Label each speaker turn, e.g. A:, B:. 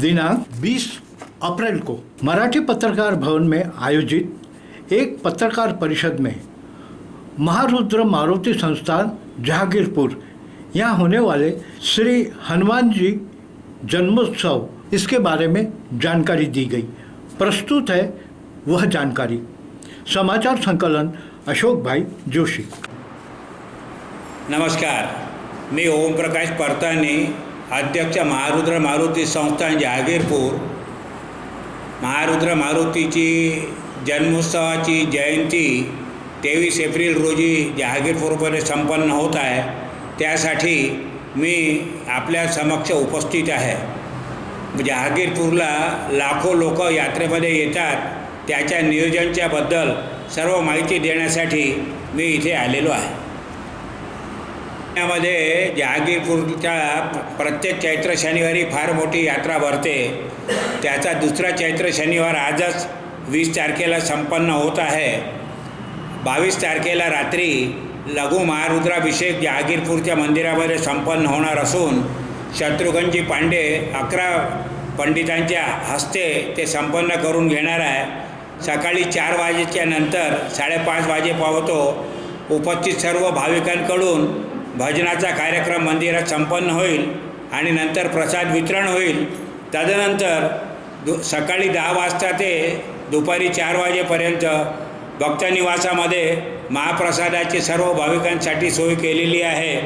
A: दिनांक 20 अप्रैल को मराठी पत्रकार भवन में आयोजित एक पत्रकार परिषद में महारुद्र मारुति संस्थान, जहांगीरपुर, यहाँ होने वाले श्री हनुमान जी जन्मोत्सव, इसके बारे में जानकारी दी गई। प्रस्तुत है वह जानकारी। समाचार संकलन अशोक भाई जोशी।
B: नमस्कार। मैं मी ओमप्रकाश परताने अध्यक्ष महारुद्र मारुती संस्थान जहागीरपूर महारुद्र मारुतीची जन्मोत्सवाची जयंती तेवीस एप्रिल रोजी जहागीरपूरमध्ये संपन्न होत आहे. त्यासाठी मी आपल्या समक्ष उपस्थित आहे. म्हणजे जहागीरपूरला लाखो लोक यात्रेमध्ये येतात. त्याच्या नियोजनच्याबद्दल सर्व माहिती देण्यासाठी मी इथे आलेलो आहे. पुण्यामध्ये जहागीरपूरच्या प्रत्येक चैत्र शनिवारी फार मोठी यात्रा भरते. त्याचा दुसरा चैत्र शनिवार आजच वीस तारखेला संपन्न होत आहे. बावीस तारखेला रात्री लघु महारुद्राभिषेक जहागीरपूरच्या मंदिरामध्ये संपन्न होणार असून शत्रुघ्नजी पांडे अकरा पंडितांच्या हस्ते ते संपन्न करून घेणार आहे. सकाळी चार वाजेच्या नंतर साडेपाच वाजे पावतो उपस्थित सर्व भाविकांकडून भजनाचा कार्यक्रम मंदिरात संपन्न होईल आणि नंतर प्रसाद वितरण होईल. तदनंतर दु सकाळी दहा वाजता ते दुपारी चार वाजेपर्यंत भक्तनिवासामध्ये महाप्रसादाची सर्व भाविकांसाठी सोय केलेली आहे.